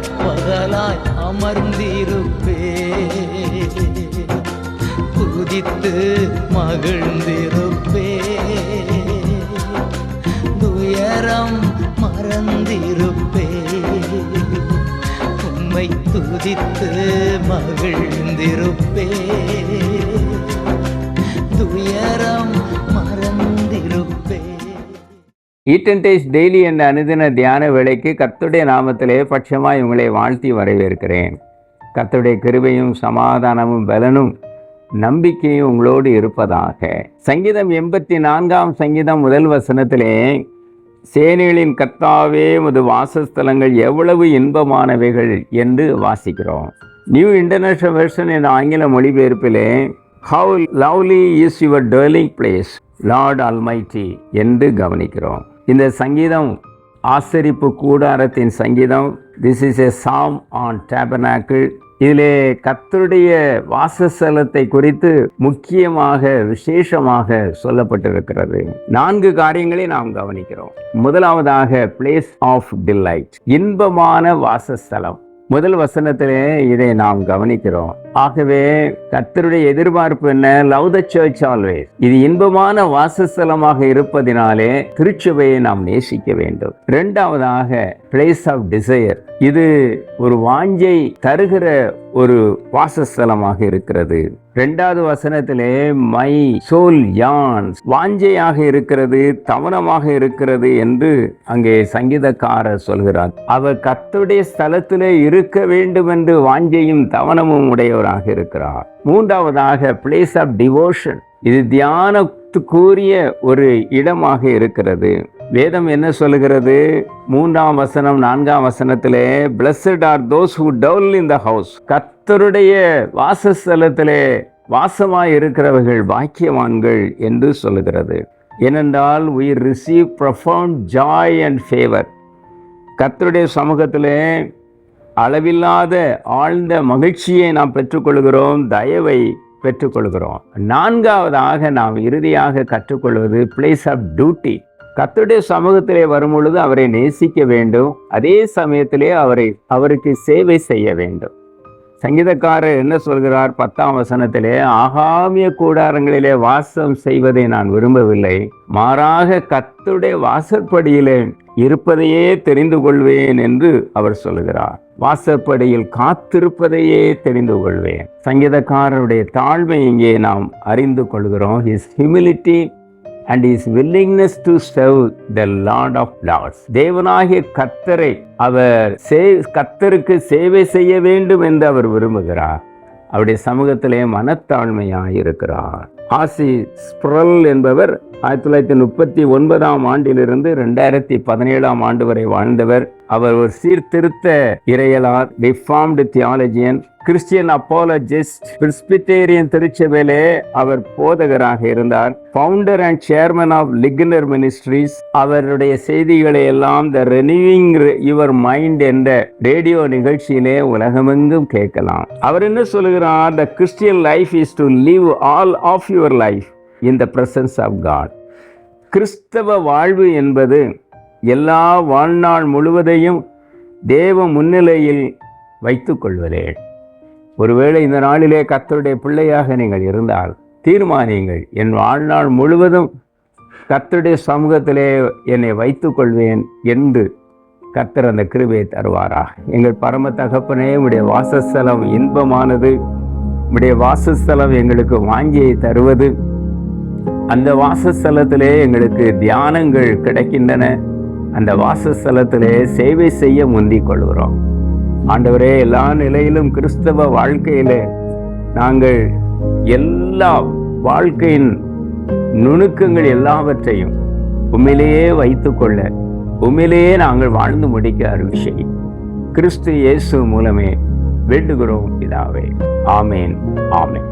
பகலாய் அமர்ந்திருப்பே. புதித்து மகிழ்ந்திருப்பே. துயரம் மறந்திருப்பே. உம்மை துதித்து மகிழ்ந்திருப்பே. துயரம் மறந்திருப்பே. ஈட்டன்டேஸ் டெய்லி என்ற அனுதின தியான வேலைக்கு கர்த்தருடைய நாமத்திலே பட்சமாய் உங்களை வாழ்த்தி வரவேற்கிறேன். கத்துடைய கிருபையும் சமாதானமும் பலனும் நம்பிக்கையும் உங்களோடு இருப்பதாக. சங்கீதம் எண்பத்தி நான்காம் சங்கீதம் முதல் வசனத்திலே சேனைகளின் கர்த்தாவே முது வாசஸ்தலங்கள் எவ்வளவு இன்பமானவைகள் என்று வாசிக்கிறோம். நியூ இன்டர்நேஷனல் வெர்ஷன் என்ற ஆங்கில மொழிபெயர்ப்பிலே how lovely is your dwelling place lord almighty என்று கவனிக்கிறோம். இந்த சங்கீதம் ஆசரிப்பு கூடாரத்தின் சங்கீதம். This is a psalm on tabernacle இதிலே கத்தருடைய வாசஸ்தலத்தை குறித்து முக்கியமாக விசேஷமாக சொல்லப்பட்டிருக்கிறது. நான்கு காரியங்களை நாம் கவனிக்கிறோம். முதலாவதாக பிளேஸ் ஆஃப் டிலைட் இன்பமான வாசஸ்தலம். முதல் வசனத்திலே இதை நாம் கவனிக்கிறோம். ஆகவே கர்த்தருடைய எதிர்பார்ப்பு என்ன? லவ் த சர்ச் ஆல்வேஸ் இது இன்பமான வாசஸ்தலமாக இருப்பதினாலே திருச்சபையை நாம் நேசிக்க வேண்டும். இரண்டாவதாக பிளேஸ் ஆஃப் டிசையர் இது ஒரு வாஞ்சை தருகிற ஒரு வாசஸ்தலமாக இருக்கிறது. இரண்டாவது வசனத்திலே மை சோல் யான் வாஞ்சையாக இருக்கிறது தவனமாக இருக்கிறது என்று அங்கே சங்கீதக்காரர் சொல்கிறார். அவர் கர்த்தருடைய ஸ்தலத்திலே இருக்க வேண்டும் என்று வாஞ்சையும் தவனமும் உடையவர். உடையவராக இருக்கிறார். மூன்றாவதாக பிளேஸ் ஆஃப் டிவோஷன் இது தியானத்துக்குரிய ஒரு இடமாக இருக்கிறது. வேதம் என்ன சொல்லுகிறது? மூன்றாம் வசனம் நான்காம் வசனத்திலே blessed are those who dwell in the house கத்தருடைய வாசஸ்தலத்திலே வாசமாய் இருக்கிறவர்கள் பாக்கியவான்கள் என்று சொல்லுகிறது. ஏனென்றால் உயிர் receive profound joy and favour கத்தருடைய சமூகத்திலே அளவில்லாத ஆழ்ந்த மகிழ்ச்சியை நாம் பெற்றுக்கொள்கிறோம் தயவை பெற்றுக்கொள்கிறோம். நான்காவதாக நாம் இறுதியாக கற்றுக்கொள்வது பிளேஸ் ஆஃப் டியூட்டி கத்துடைய சமூகத்திலே வரும் பொழுது அவரை நேசிக்க வேண்டும். அதே சமயத்திலே அவரை அவருக்கு சேவை செய்ய வேண்டும். சங்கீதக்காரர் என்ன சொல்கிறார்? பத்தாம் வசனத்திலே ஆகாமிய கூடாரங்களிலே வாசம் செய்வதை நான் விரும்பவில்லை. மாறாக கத்துடைய வாசற்படியிலே இருப்பதையே தெரிந்து கொள்வேன் என்று அவர் சொல்கிறார். வாசற்படியில் காத்திருப்பதையே தெரிந்து கொள்வேன். சங்கீதக்காரருடைய தாழ்மை இங்கே நாம் அறிந்து கொள்கிறோம். His humility and is willingness to serve the lord of lords தேவனாகிய கத்தரை அவர் சே கத்தருக்கு சேவை செய்ய வேண்டும் என்று அவர் விரும்புகிறார். அவருடைய சமூகத்திலே மனத்தாழ்மையாக இருக்கிறார். ஆசி ஸ்ப்ரல் என்பவர் ஆயிரத்தி தொள்ளாயிரத்தி முப்பத்தி ஒன்பதாம் ஆண்டிலிருந்து ரெண்டாயிரத்தி பதினேழாம் ஆண்டு வரை வாழ்ந்தவர். அவர் ஒரு சீர்திருத்த இறையலார் reformed theologian Christian apologist Presbyterian திருச்சபையிலே அவர் போதகராக இருந்தார். Founder and chairman of லிக்னர் ministries அவருடைய செய்திகளை எல்லாம் த ரெனியூவிங் யுவர் மைண்ட் என்ற ரேடியோ நிகழ்ச்சியிலே உலகமெங்கும் கேட்கலாம். அவர் என்ன சொல்லுகிறார்? The Christian life is to live all of your life in the presence of God கிறிஸ்தவ வாழ்வு என்பது எல்லா வாழ்நாள் முழுவதையும் தேவ முன்னிலையில் வைத்து கொள்வதே ஒருவேளை இந்த நாளிலே கத்தருடைய பிள்ளையாக நீங்கள் இருந்தால் தீர்மானியுங்கள். என் வாழ்நாள் முழுவதும் கத்தருடைய சமூகத்திலே என்னை வைத்துக்கொள்வேன் என்று கத்தர் அந்த கிருபையை தருவாரா எங்கள் பரம தகப்பனே உடைய வாசஸ்தலம் இன்பமானது. உடைய வாசஸ்தலம் எங்களுக்கு வாங்கியை தருவது. அந்த வாசஸ்தலத்திலே எங்களுக்கு தியானங்கள் கிடைக்கின்றன. அந்த வாசஸ்தலத்திலே சேவை செய்ய முந்திக் கொள்கிறோம் ஆண்டவரே எல்லா நிலையிலும் கிறிஸ்தவ வாழ்க்கையிலே நாங்கள் எல்லா வாழ்க்கையின் நுணுக்கங்கள் எல்லாவற்றையும் உண்மையிலேயே வைத்துக்கொள்ள உண்மையிலேயே நாங்கள் வாழ்ந்து முடிக்க அருள் கிறிஸ்து இயேசு மூலமே வேண்டுகிறோம் இதாவே ஆமேன் ஆமேன்.